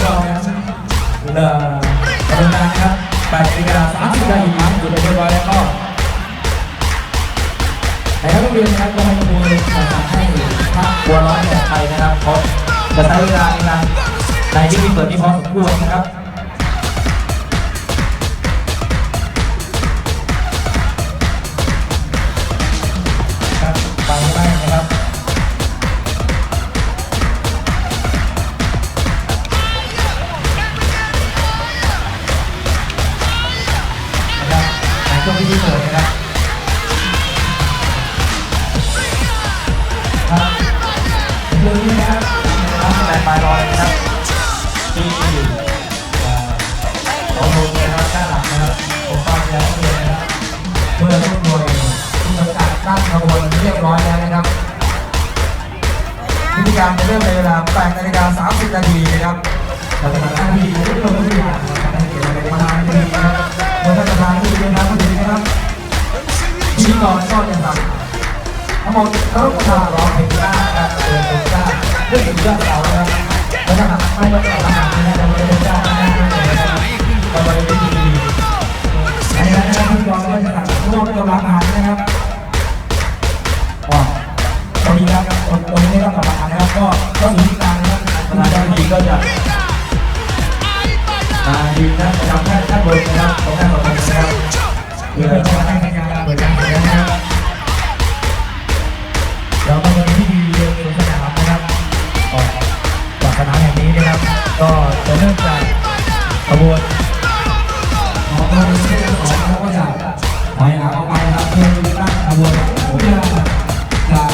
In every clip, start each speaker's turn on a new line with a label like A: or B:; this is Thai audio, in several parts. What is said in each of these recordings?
A: ชอบนะครับเอ่อกำลังการนะครับแปดนาฬิกาสามสิบนาทีครับอยู่ในเรียบร้อยแล้วก็ในทั้งโรงเรียนนะครับก็ให้ครูประสานให้พักบัวร้อยแก่ไทยนะครับเพราะจะใช้เวลาในการในที่มีเปิดที่พร้อมสมควรนะครับ ช่วงพิธีเปิดนะครับครับเรื่องนี้นะครับนะครับแตนบายรอยนะครับที่เอ่อขอโรงเรียนะครับด้านหลังนะครับผมฟังแล้วเรียนนะครับเมื่อทุกหน่วยที่ประกาศตั้งขบวนเรียบร้อยแล้วนะครับพิธีการจะเริ่มในเวลา8นาฬิกา30นาทีนะครับเราจะทำหน้าที่ทุกคนทุกอย่างนะครับให้เกียรติในประธานพิธีนะครับ ท่านประธานที่เป็นทางผู้ดีนะครับพิธีกรก็จะสั่งทั้งหมดทั้งประธานร้องเพลงก้านะครับเดินเพลงก้าเรื่องถึงยอดเสานะครับแล้วถ้าหากไม่ประกาศทหารนะครับเราจะเป็นก้าหน้านะครับเราจะเป็นพิธีอันนี้นะครับคุณกรก็จะสั่งทุกคนกำลังอาหารนะครับอ๋อตรงนี้ครับตรงนี้ก็กำลังอาหารนะครับก็ก็มีที่การนะครับประธานเจ้าหน้าที่ก็จะ บนนะครับของท่านของเรานะครับเพื่อจะให้ในการเปิดการแสดงขันนะครับเราก็มีพิธีเรียนสวนสนามนะครับก่อนก่อนสนามแห่งนี้นะครับ ก็จะเริ่มจากขบวนขอความรู้สึกของเราก็จะถอยหลังออกไปครับเพื่อที่จะตั้งขบวนผู้ยาจาก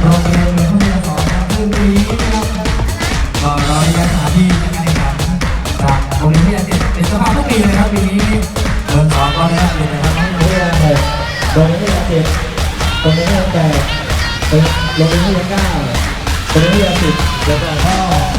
A: โรงเรียนเมืองพุทธศาสนาซึ่งปีนี้นะครับเอ่อเรา ติดสภาพทุกปีนะครับปีนี้เมืองสองก็ได้รับเรียนะครับทั้งโรงเลยนหกโรงเรียนที่จะเจ็ดโรงเรียนที่จะแปดโรงเรียนที่จะเก้าตรงเรียนที่จะสิบแล้วก็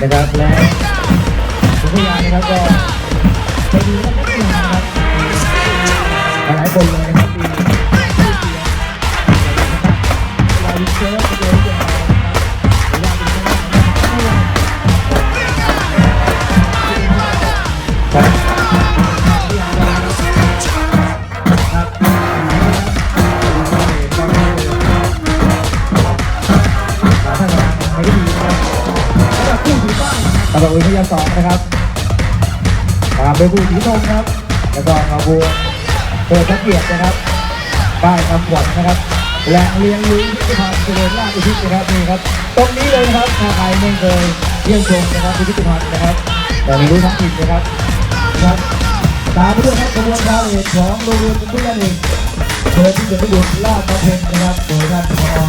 A: นะครับและผู้พยานะครับก็ไปดูนักเรียนนะครับหลายคนเลย ตำรวจวิทยาสองนะครับตามด้วยผู้สีทองครับ แล้วก็ขบวนเปิดพระเกียรตินะครับป้ายคำขวัญนะครับแหล่งเรียนรู้พิพิธภัณฑ์เจริญราชอุทิศนะครับนี่ครับ ตรงนี้เลยนะครับถ้าใครไม่เคยเยี่ยมชมนะครับพิพิธภัณฑ์นะครับ แต่ไม่รู้ท้งถิ่นนะครับครับตามไปด้วยครับขบวนพาเหรดของโรงเรียนเป็นผู้ยันเองเปิดที่เกิดประโยชน์ลาดประเพณนะครับโดยท่านพอ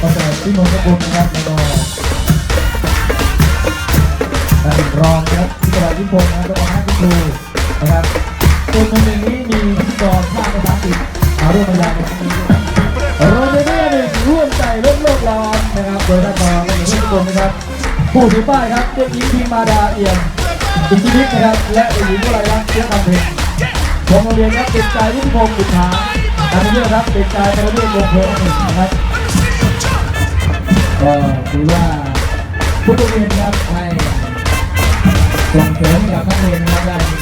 A: ประเสริฐที่มงคลนะครับแล้วก็ พิจารณาพิพงศ์นะครับแล้วก็ท่านครูนะครับส่วคนหนึ่งนี้มีพิธีกรภาคภาษาอังกฤษมาร่วมบรรยายในครั้งนี้ด้วยโรงเรียนที่หนึ่งร่วมใจลดโลกร้อนนะครับโดยท่านรองและทุกคนนะครับ ผู้ถือป้ายครับเด็กหญิงพิมาดาเอี่ยมอิทธิพิษนะครับและเด็กหญิงวลัยรัตน์เชื้อคำเพ็ญของโรงเรียนครับเด็กชายรุ่งพงศ์บุตรฐานตามไปด้วยครับเด็กชายประเวศวงศ์เพลินหนึ่งนะครับก็ถือว่าทุกโรงเรียนครับให้ ลองเสริมให้กับนักเรียนนะครับ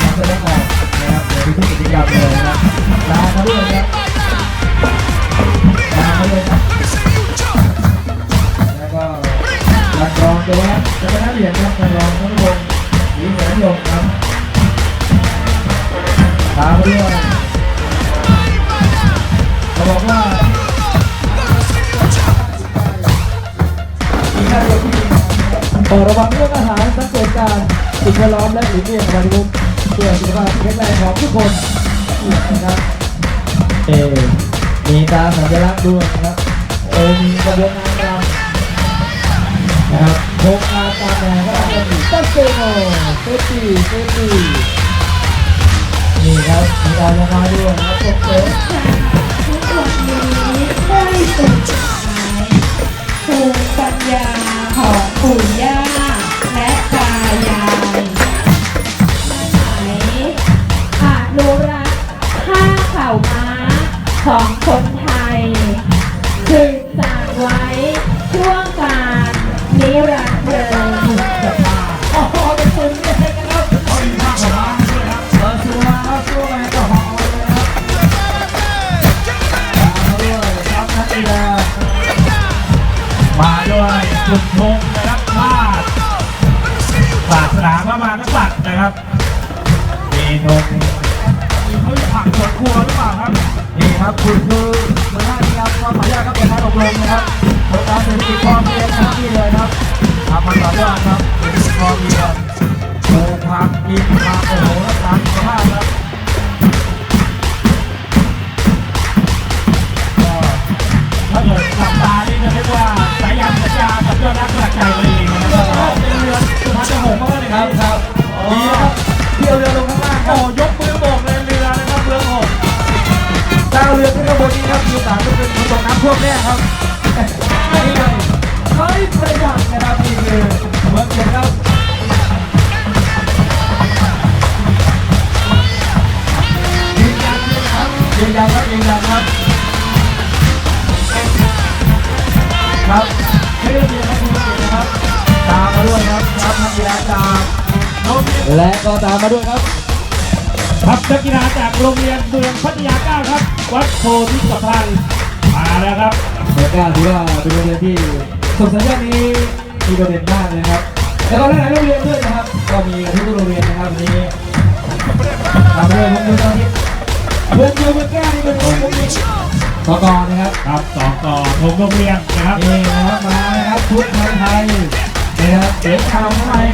A: วังเรื่องอา
B: หารสังเกตการสิ่งแวดล้อมและหลีกเลี่ยงอบายมุขเพื่อสุขภาพแข็งแรงของทุกคนนะครับเอมีตาสัญลักษณ์ด้วยนะครับเอมีกระบวนการนะครับโครงการตามแนวพระราชดำริตัสเซโนเซตีเซตีนี่ครับมีออยมาด้วยนะครับส่งเสริ ม
C: หากษั
B: ตริย์นะครับมีธงมีเขาผักสวนครัวหรือเปล่าครับนี่ครับคุณคือหัวหน้าที่ครับความขออนุญาตครับเป็นการอบรมนะครับโครงการเศรษฐกิจพอเพียงทั้งที่เลยครับทำมาต่อยอดครับเศรษฐกิจพอเพียงปลูกผักกินผักโอ้โห ช่วมแน่ครับไม่เลยเฮ้ยประหยัดนะครับนี่คือเมืองเชียงครับยืนยันเลยนะครับยืนยันครับยืนยันครับครับไม่ได้เรียนให้คุณเกียรตินะครับ ตามมาด้วยครับครับนักกีฬาจากโรงเรียนและก็ตามมาด้วยครับ
D: ครับนักกีฬาจากโรงเรียนเมืองพัทยาเก้าครับ วัดโพธิสัมพันธ์ มาแล้วครับ
B: เมืองก้าถือว่าเป็นโรงเรียนที่ส่งสัญญาณนี้มีโดดเด่นมากเลยนะครับแล้วก็หลายๆโรงเรียนด้วยนะครับ ก็มีทุกโรงเรียนนะครับวันนี้ตามด้วยผมดูตอนนี้เมืองเดียวเมืองแก้วนี่เป็นโรงเรียนสกอนะครับ
D: ครับสองต่อทงโรงเรียนนะครับ
B: นี่นะครับมานะครับชุดไทยไทยนี่นะครับเสียงข่าวไทย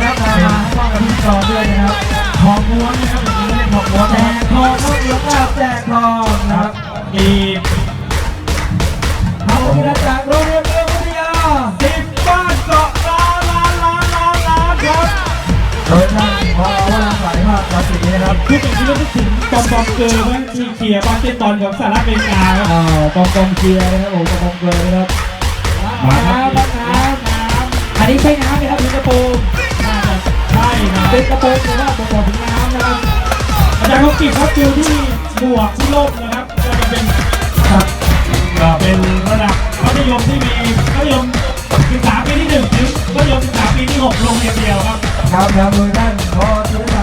B: โดยท่านพอวราสายมากราศีนะครับ
D: พูดอย่างนี้ก็นึกถึงบอมบอมเกอร์ไหมที่เขียร์บาสเกตบอลของสหรัฐอเมริกาครับ
B: อ้าวกองกองเชียร์นะครับโอ้กองกองเกลือนะครับ
D: มา
B: น้ำ
D: ครับ
B: น้ำน้
D: น้ำำ
B: อันนี้ใช่น้ำไหมครับถึงกระโปรง
D: น่าจะใช่นะ
B: เป็นกระโปรงหรือว่าบ่งบอกถึงน้ำนะครับ
D: อาจารย์เขากิบครับดูที่บวกที่ลบนะครับก็จะเป็น
B: ครับ
D: ก็เป็นระดับมัธยมที่มีมัธยมศึกษาปีที่หนึ่งถึงมัธยมศึกษาปีที่หกโรงเรียนเดียวครับ
B: ครับนำโดยท่านพอธีร